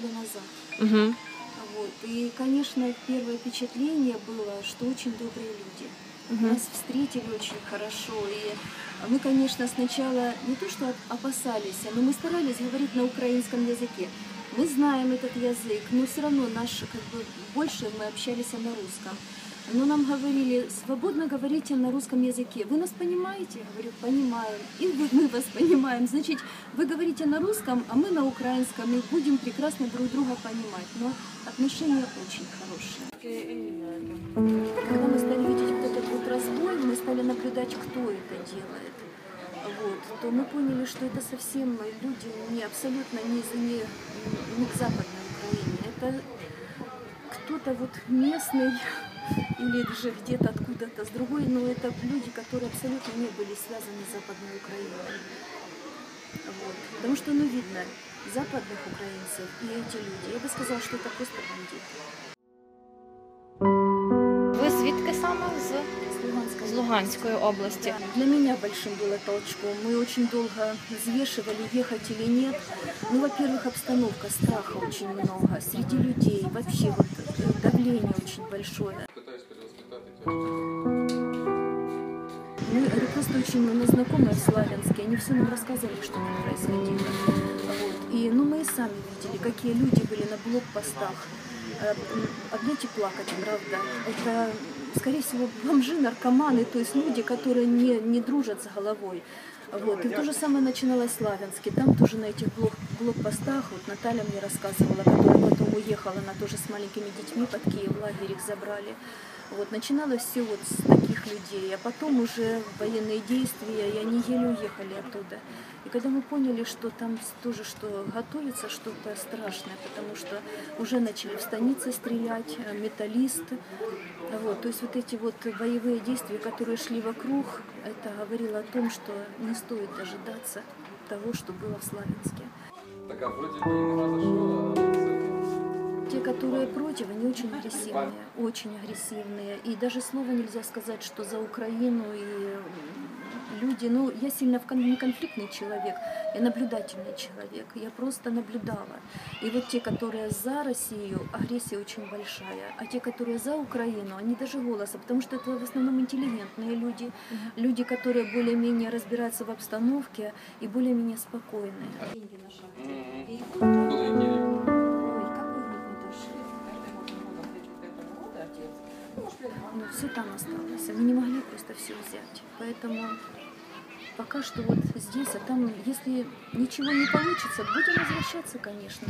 года назад. Угу. Вот. И, конечно, первое впечатление было, что очень добрые люди. Угу. Нас встретили очень хорошо. И мы, конечно, сначала не то что опасались, но мы старались говорить на украинском языке. Мы знаем этот язык, но все равно наши, как бы, больше мы общались на русском. Но нам говорили, свободно говорите на русском языке. Вы нас понимаете? Я говорю, понимаем. И вы, мы вас понимаем. Значит, вы говорите на русском, а мы на украинском, и будем прекрасно друг друга понимать. Но отношения очень хорошие. Когда мы стали видеть вот этот вот разбой, мы стали наблюдать, кто это делает. Вот, то мы поняли, что это совсем люди не абсолютно не, не, не к западной Украине. Это кто-то вот местный или же где-то откуда-то с другой, но это люди, которые абсолютно не были связаны с Западной Украиной. Вот. Потому что, ну, видно, западных украинцев и эти люди, я бы сказала, что это просто бандиты. Ви звідки саме з, С Луганской з Луганської області? Для меня большим было толчком. Мы очень долго взвешивали, ехать или нет. Ну, во-первых, обстановка, страха очень много среди людей. Вообще вот э, давление очень большое. просто очень мы знакомые в они все нам рассказывали, что там происходило. Вот. И ну, мы и сами видели, какие люди были на блокпостах. Э, м, Одните плакать, правда. Это, скорее всего, бомжи, наркоманы, то есть люди, которые не, не дружат с головой. Вот. И то же самое начиналось в Славянске. Там тоже на этих блок, блокпостах, вот Наталья мне рассказывала, которая потом уехала, она тоже с маленькими детьми под Киев, лагерь их забрали. Вот, начиналось все вот с таких людей, а потом уже военные действия, и они еле уехали оттуда. И когда мы поняли, что там тоже что готовится что-то страшное, потому что уже начали в станице стрелять, э, металлист. Вот, то есть вот эти вот боевые действия, которые шли вокруг, это говорило о том, что не стоит дожидаться того, что было в Славянске. Так а вроде бы которые против, они очень агрессивные, очень агрессивные. И даже слова нельзя сказать, что за Украину и люди, ну, я сильно в кон- не конфликтный человек, я наблюдательный человек, я просто наблюдала. И вот те, которые за Россию, агрессия очень большая, а те, которые за Украину, они даже голоса, потому что это в основном интеллигентные люди, люди, которые более-менее разбираются в обстановке и более-менее спокойные. Было идея. Ну, все там осталось. Они не могли просто все взять. Поэтому пока что вот здесь, а там, если ничего не получится, будем возвращаться, конечно.